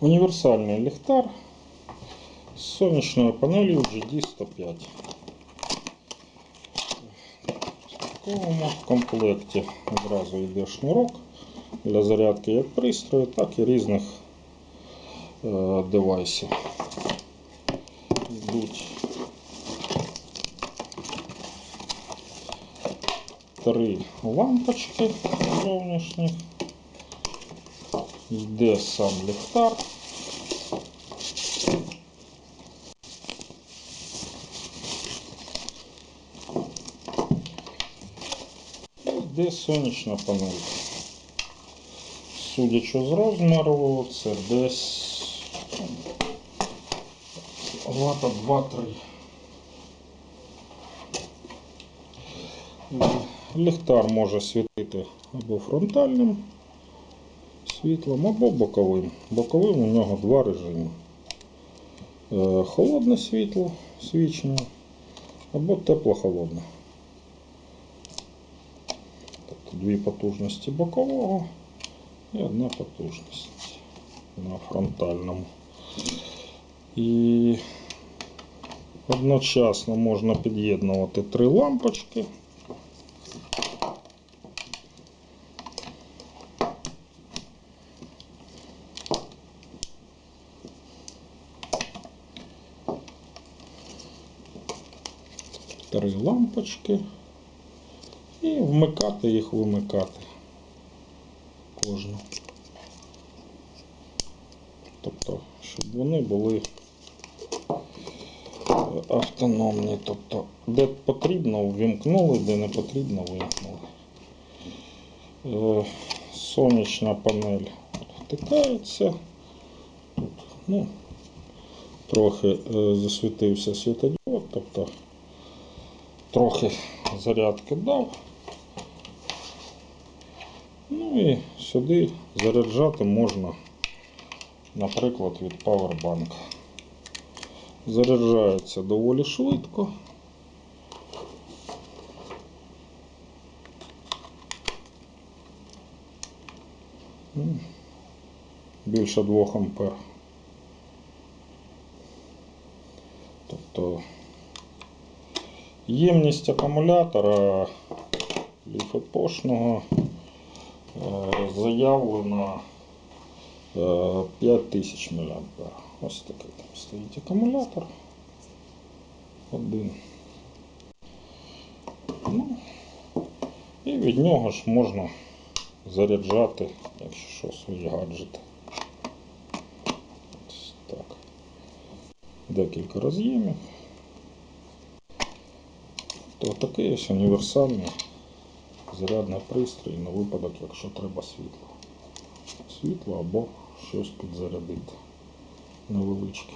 Універсальний ліхтар з сонячною панелью GD105. В такому комплекті одразу йде шнурок для зарядки як пристрою, так і різних е, девайсів. Йдуть три лампочки зовнішніх. Йде сам ліхтар. Йде сонячна панель. Судячи з розміру, це десь лата 2-3. Ліхтар може світити або фронтальним світлом, або боковим. Боковим у нього два режими. Е, Холодне світло свічення або тепло-холодне. Тобто дві потужності бокового і одна потужність на фронтальному. І одночасно можна під'єднувати три лампочки. Три лампочки і вмикати їх, вимикати кожну. Тобто, щоб вони були е, автономні. Тобто, де потрібно ввімкнули, де не потрібно вимкнули. Е, Сонячна панель втикається. Тут, ну, трохи е, засвітився світодіод, тобто трохи зарядки дав. Ну і сюди заряджати можна, наприклад, від Powerbank. Заряджається доволі швидко. Більше 2 ампер. Тобто ємність акумулятора ліфопошного е, заявлена е, 5000 мА. Ось такий там стоїть акумулятор. Один. Ну, і від нього ж можна заряджати, якщо що, свої гаджети. Ось так. Декілька роз'ємів. То такий ось універсальний зарядний пристрій на випадок, якщо треба світло. Світло або щось підзарядити невеличке.